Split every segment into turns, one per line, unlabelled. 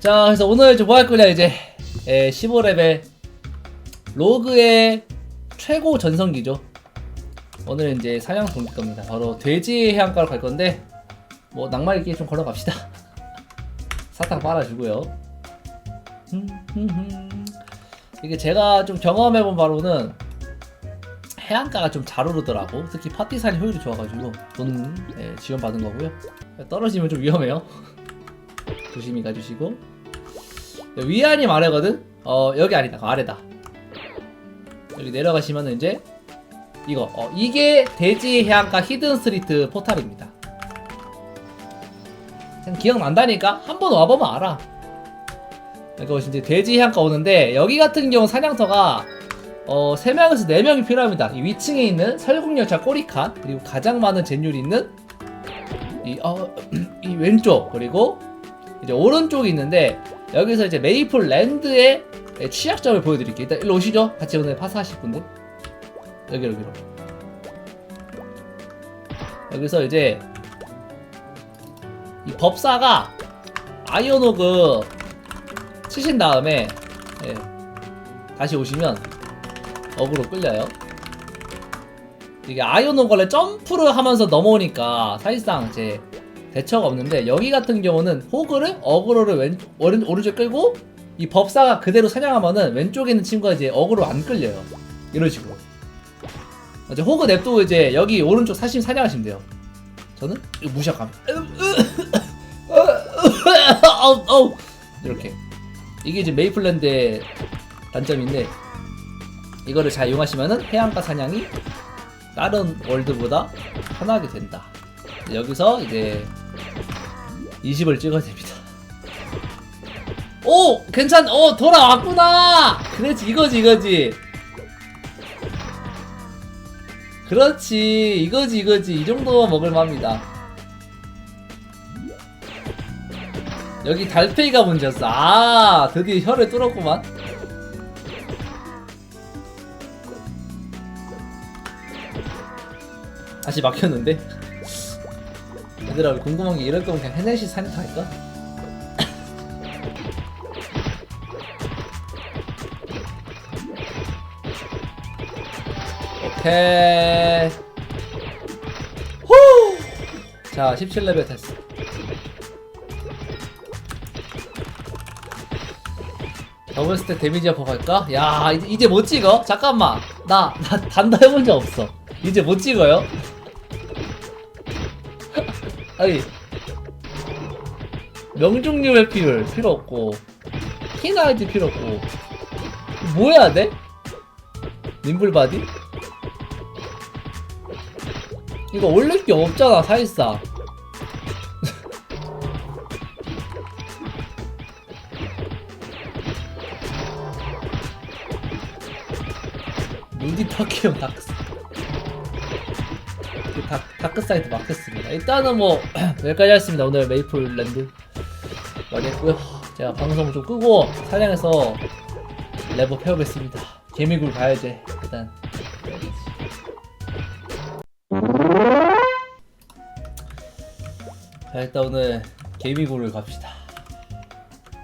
자, 그래서 오늘 뭐할 거냐 이제 에, 15레벨 로그의 최고 전성기죠. 오늘 이제 사냥 돌릴 겁니다. 바로 돼지 해안가로 갈 건데 뭐 낭만 있게 좀 걸어갑시다. 사탕 빨아주고요. 이게 제가 좀 경험해본 바로는 해안가가 좀 잘 오르더라고. 특히 파티산이 효율이 좋아가지고 돈 예, 지원받은 거고요. 떨어지면 좀 위험해요. 조심히 가주시고. 위안이 아래거든? 어 여기 아니다. 아래다. 여기 내려가시면은 이제 이거. 어 이게 대지 해안가 히든 스트리트 포탈입니다. 그냥 기억난다니까? 한 번 와보면 알아. 이거 이제 대지 해안가 오는데 여기 같은 경우 사냥터가 어 3명에서 4명이 필요합니다. 이 위층에 있는 설국열차 꼬리칸 그리고 가장 많은 젠율이 있는 이, 어, 이 왼쪽 그리고 이제 오른쪽이 있는데 여기서 이제 메이플 랜드의 취약점을 보여드릴게요. 일단 일로 오시죠. 같이 오늘 파사하실 분들. 여기로 여기로. 여기서 이제 이 법사가 아이오노그 치신 다음에 예, 다시 오시면 어그로 끌려요. 이게 아이오노그를 점프를 하면서 넘어오니까 사실상 이제 대처가 없는데 여기 같은 경우는 호그를 어그로를 왼 오른 오른쪽 끌고 이 법사가 그대로 사냥하면은 왼쪽에 있는 친구가 이제 어그로 안 끌려요. 이런 식으로. 이제 호그 냅두고 이제 여기 오른쪽 사심 사냥하시면 돼요. 저는 이거 무시합니다. 이렇게 이게 이제 메이플랜드의 단점인데 이거를 잘 이용하시면은 해안가 사냥이 다른 월드보다 편하게 된다. 여기서 이제 20을 찍어야 됩니다. 오! 괜찮, 어, 돌아왔구나! 그렇지, 이거지, 이거지. 그렇지, 이거지, 이거지. 이 정도 먹을만합니다. 여기 달팽이가 문제였어. 아, 드디어 혀를 뚫었구만. 다시 막혔는데? 얘들아 궁금한 게 이럴 거면 그냥 산이 다 할까? 오케이 후! 자 17레벨 됐어 더블 스택 데미지 어퍼 갈까? 야 이제, 이제 못 찍어? 잠깐만 나, 나 단다 해본 적 없어 이제 못 찍어요? 아니 명중률 필요 필요 없고 키나이트 필요 없고 뭐 해야 돼? 님블바디? 이거 올릴 게 없잖아 사실상 터키형 다크스 그 다, 다크 사이트 막혔습니다. 일단은 뭐 여기까지 했습니다. 오늘 메이플 랜드 많이 했고요. 제가 방송 좀 끄고 사냥해서 레버 패워겠습니다. 개미굴 가야지. 일단 자 일단 오늘 개미굴을 갑시다.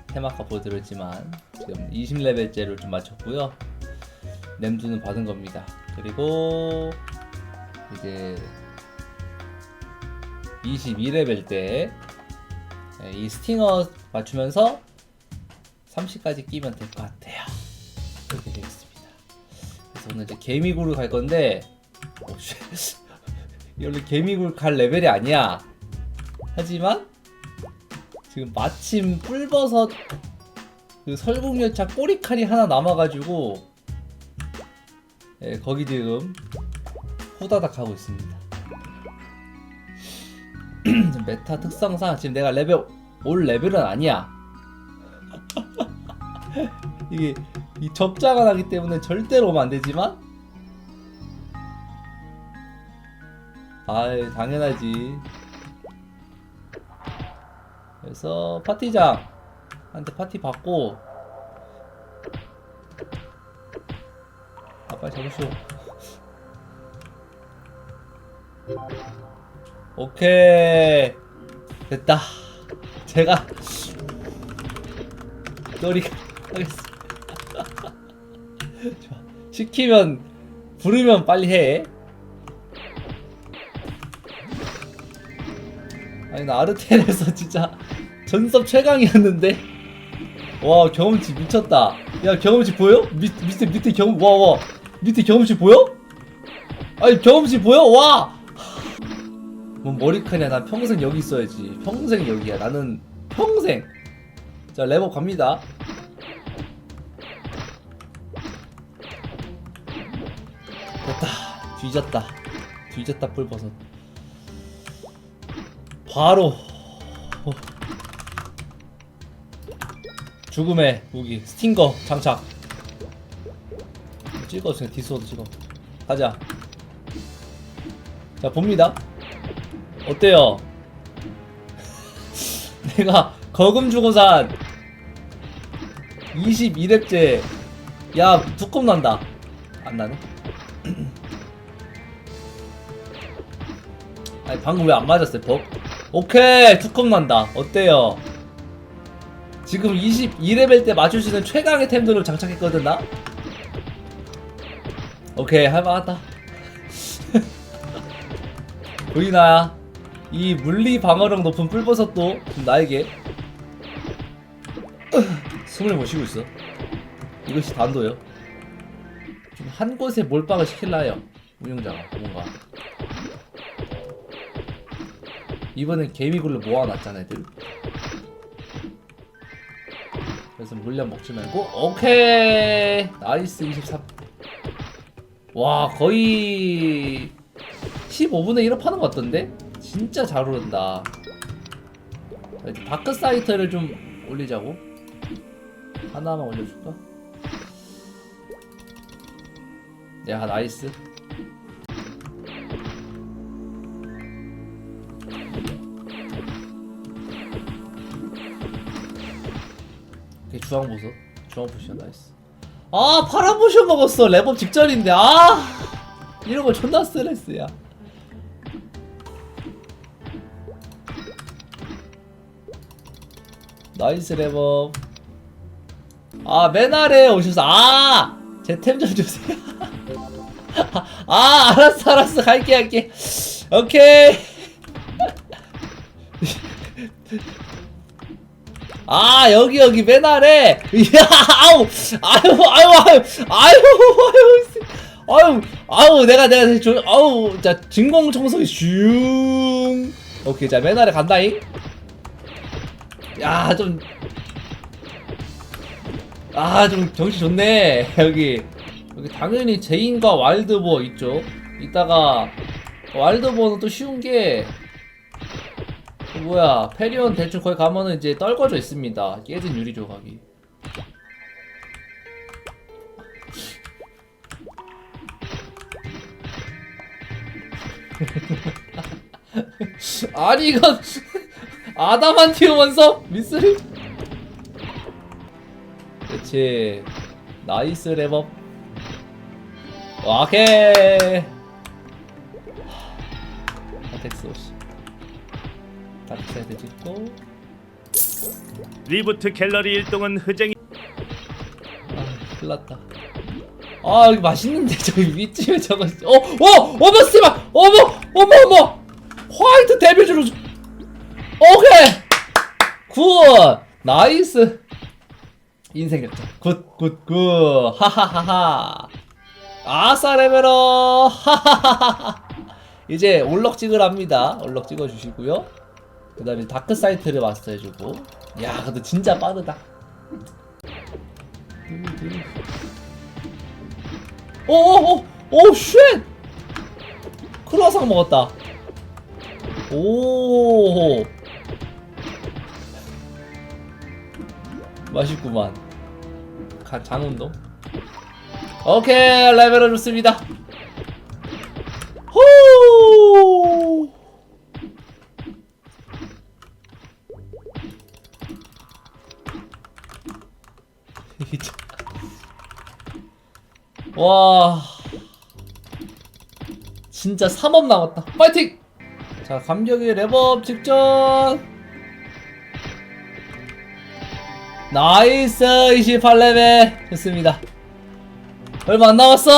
테마카 보여드렸지만 지금 20레벨째를 좀 맞췄고요. 냄주는 받은 겁니다. 그리고 이제 22레벨 때 이 스팅어 맞추면서 30까지 끼면 될 것 같아요. 그렇게 되겠습니다. 그래서 오늘 이제 개미굴을 갈 건데 어, 원래 개미굴 갈 레벨이 아니야. 하지만 지금 마침 뿔버섯 그 설국열차 꼬리칼이 하나 남아가지고 예, 거기 지금 후다닥 하고 있습니다. 메타 특성상 지금 내가 레벨 올 레벨은 아니야. 이게 이 적자가 나기 때문에 절대로 오면 안 되지만 아이 당연하지. 그래서 파티장한테 파티 받고 아 빨리 잡으시오. 오케이 됐다 제가 놀이 하겠습니다. 시키면 부르면 빨리 해. 아니 나 아르텔에서 진짜 전섭 최강이었는데 와 경험치 미쳤다 야 경험치 보여? 밑, 밑에 밑에 경험 와와 밑에 경험치 보여? 아니 경험치 보여? 와! 뭔 머리카락이야. 난 평생 여기 있어야지. 평생 여기야. 나는 평생. 자 레버 갑니다. 됐다. 뒤졌다. 뒤졌다 뿔버섯. 바로. 어. 죽음의 무기. 스팅거. 장착. 찍어 그냥 디스워드 찍어. 가자. 자 봅니다 어때요? 내가 거금 주고 산 22렙째 야 두껍 난다. 안 나네? 아니 방금 왜 안 맞았어요 법? 오케이 두껍 난다. 어때요? 지금 22레벨 때 맞출 수 있는 최강의 템들을 장착했거든 나? 오케이 할만하다. 보이나 이 물리 방어력 높은 뿔버섯도 나에게 숨을 못 쉬고 있어. 이것이 단도요. 지금 한 곳에 몰빵을 시킬라 해요 운영자가 뭔가. 이번엔 개미굴로 모아놨잖아 애들. 그래서 물량 먹지 말고 오케이! 나이스 23 와 거의 15분의 1업 하는 것 같던데? 진짜 잘 오른다. 다크 사이트를 좀 올리자고? 하나만 올려줄까? 야 나이스. 오케이 주황 보석 주황 포션 나이스. 아 파란 포션 먹었어. 랩업 직전인데. 아 이런 거 존나 스트레스야 나이스 랩업 아맨 아래에 오셔서 아제 템 좀 주세요. 아 알았어 알았어. 갈게 갈게. 오케이. 아 여기 여기 맨 아래. 이야 아우 아유 아유 아유 아유 아유 아유 아유 내가 내가 조, 아우 자 진공 청소기 슝. 오케이 자 맨 아래 간다잉 야 좀. 아 좀 정신 좋네 여기. 여기 당연히 제인과 와일드보어 있죠. 이따가 와일드보어는 또 쉬운 게그 뭐야 페리온 대충 거기 가면은 이제 떨궈져 있습니다. 깨진 유리 조각이 아니 이건 아담한티움 원석 미스리 그렇지 나이스 랩업 오케이 아텍스 오시 다크사이드 찍고
리부트 갤러리 일동은 흐쟁이
아 큰일났다 아 여기 맛있는데 저기 윗집에 저거 어! 어! 어머 씨발! 어머! 어머 어머! 화이트 주- 오케이! 굿! 나이스. 인생 역전 굿굿 굿. 하하하하. 아싸 레벨업. 하하하하 이제 올럭 찍으랍니다. 올럭 찍어주시고요. 그 다음에 다크 사이트를 마스터해주고. 야 근데 진짜 빠르다. 오오오. 오 쉣! 크로아상 먹었다. 오 맛있구만. 가, 장운동? 오케이 레벨업 좋습니다. 호! 와. 진짜 3업 남았다. 파이팅! 자 감격의 랩업 직전 나이스 28레벨. 좋습니다. 얼마 안 남았어.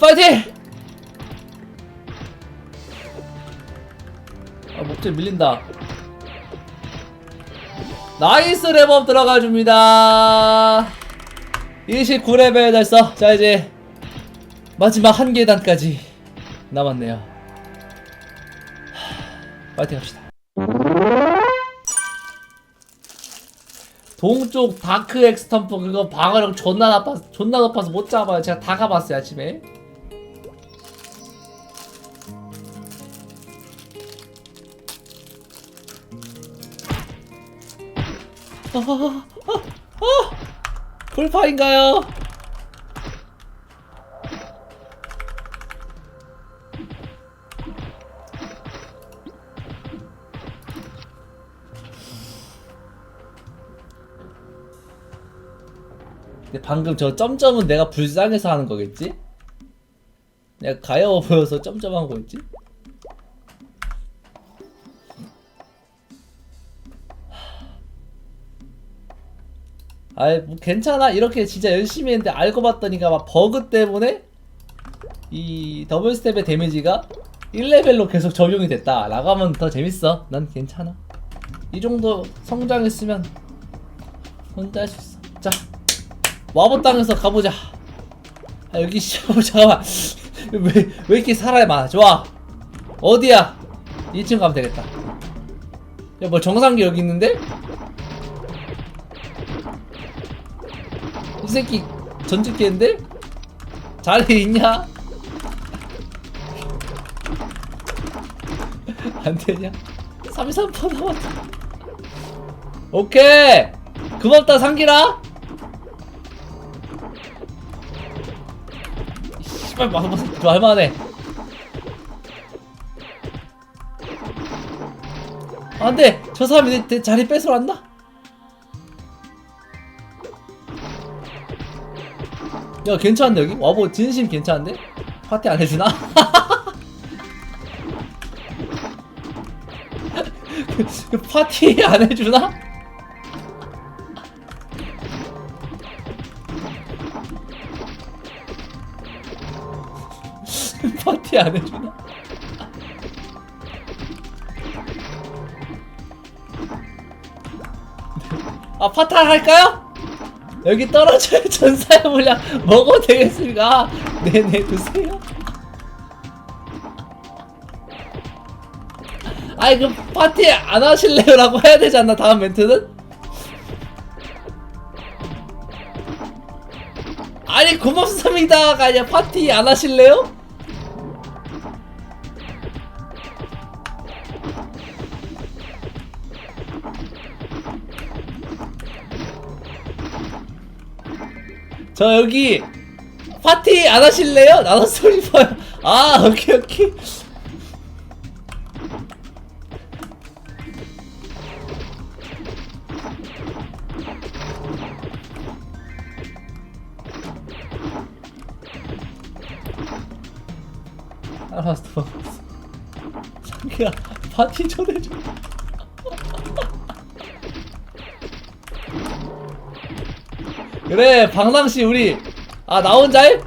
파이팅! 아 목줄 밀린다. 나이스 랩업 들어가 줍니다. 29레벨 달성 자 이제 마지막 한 계단까지 남았네요. 하, 파이팅 합시다 동쪽 다크 엑스텀프 그거 방어력 존나 나빠 존나 높아서 못 잡아요. 제가 다 가봤어요 아침에. 아, 아, 아, 아, 골파인가요? 방금 저 점점은 내가 불쌍해서 하는 거겠지? 내가 가여워 보여서 점점한 거겠지? 아이 뭐 괜찮아. 이렇게 진짜 열심히 했는데 알고 봤더니가 막 버그 때문에 이 더블 스텝의 데미지가 1레벨로 계속 적용이 됐다. 하면 더 재밌어. 난 괜찮아. 이 정도 성장했으면 혼자 할 수 있어. 자 와보 땅에서 가보자. 아, 여기 씨, 어, 잠깐만. 왜, 왜 이렇게 사람이 많아? 좋아. 어디야? 2층 가면 되겠다. 야, 뭐 정상기 여기 있는데? 이 새끼 전직기인데? 자리 있냐? 안 되냐? 33% 남았다. 오케이! 고맙다, 상기라! 씨발 마서 마서 저 할만해 안 돼 저 사람이 내, 내 자리 뺏으러 왔나? 야 괜찮은데 여기? 와보 진심 괜찮은데? 파티 안 해주나? 그 파티 안 해주나? 파티 안 해주나? 아 파탈 할까요? 여기 떨어져요 전사의 물량 먹어도 되겠습니까? 네네 드세요 아이 그 파티 안 하실래요? 라고 해야 되지 않나 다음 멘트는? 아니 고맙습니다가 아니라 파티 안 하실래요? 저 여기 파티 안 하실래요? 소리 봐요. 아 오케이 오케이. 알았어. 상기야 파티 초대줘. 그래 방랑씨 우리. 아 나 혼자 해?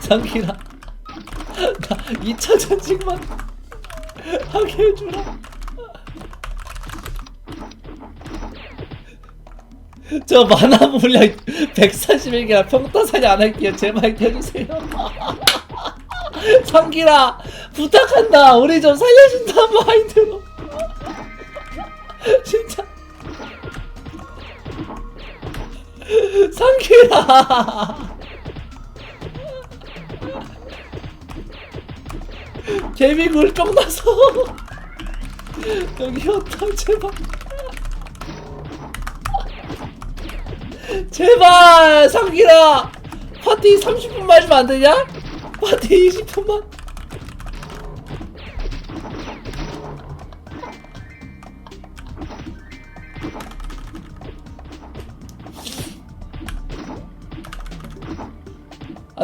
상기라. 나 2차 전직만 하게 해주라. 저 만화 물량 141개라 평타사냥 안 할게요. 제발 해주세요. 상기라 부탁한다. 우리 좀 살려준다 마인드로. 진짜 상기라. 개미 물병 나서. 여기 왔다 제발. 제발 상기라. 파티 30분만 해주면 안 되냐? 파티 20분만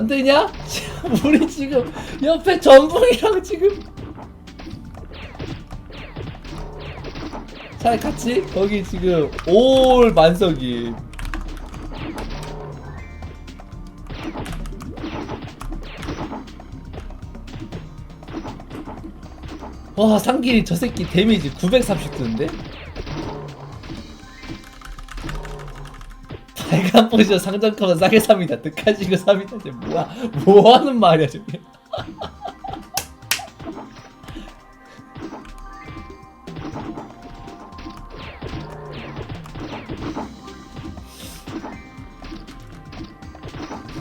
안 되냐? 우리 지금 옆에 전붕이랑 지금. 차라리 같이 거기 지금 올 만석이. 와 상길이 저 새끼 데미지 930 뜨는데 빨간 포지션 상점커는 싸게 삽니다. 득하시고 삽니다. 저 뭐야? 뭐 하는 말이야 저게?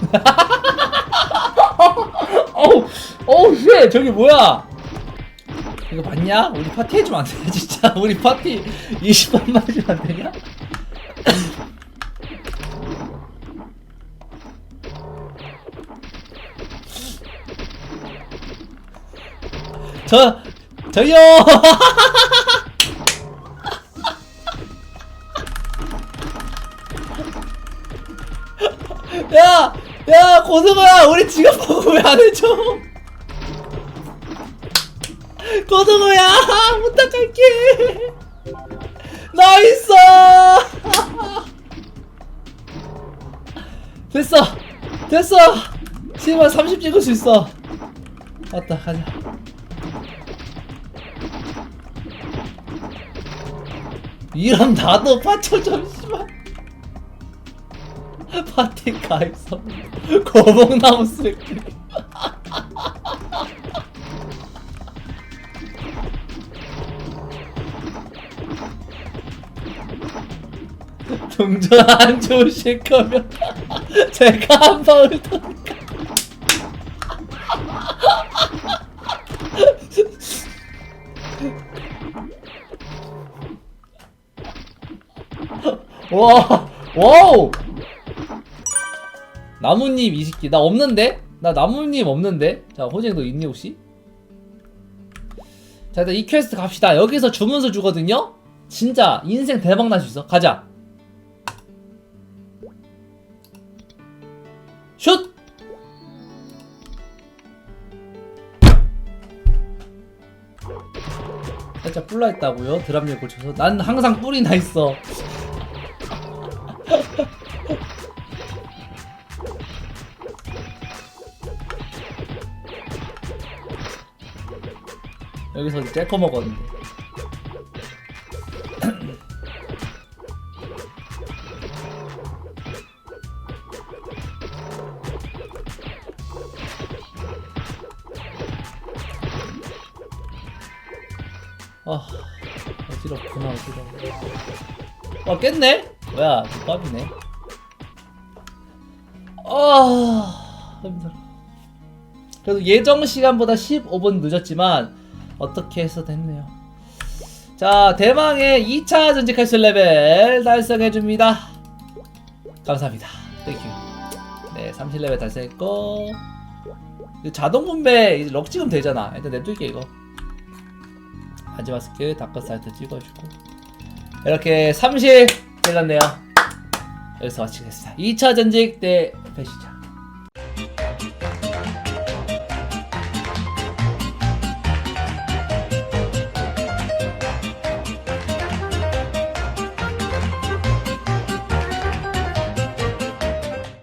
어우 어우 쉣 저기 뭐야? 이거 맞냐? 우리 파티 해주면 안 되냐 진짜? 우리 파티 20번만 해주면 안 되냐? 저 저요! 야! 야 고등어야 우리 지갑 보고 왜 안 해줘? 고등어야 부탁할게. 나이스 됐어 됐어. 씨발 30 찍을 수 있어. 왔다 가자 이런 나도 받쳐줘 씨발 파티 가입서. 거봉나무 새끼 동전 안 주실 거면 제가 한 방울 터 와 와우 나뭇잎 20개 나 없는데? 나 나뭇잎 없는데? 자 호쟁 너 있니 혹시? 자 일단 이 퀘스트 갑시다 여기서 주문서 주거든요? 진짜 인생 대박 날 수 있어 가자 슛! 살짝 뿔나 있다고요? 드랍률 고쳐서 난 항상 뿔이 나 있어 여기서 째커 먹었는데. 아 어지럽구나 어지러워 와 깼네? 뭐야 족밥이네. 아 힘들어. 그래도 예정 시간보다 15분 늦었지만 어떻게 해서 됐네요. 자 대망의 2차 전직 횟수 레벨 달성해줍니다. 감사합니다. 땡큐 네 30레벨 달성했고 자동 분배 이제 럭 찍으면 되잖아. 일단 냅둘게 이거. 마지막 스킬 다크 사이트 찍어주고. 이렇게 30 찍었네요. 여기서 마치겠습니다. 2차 전직 때 배시죠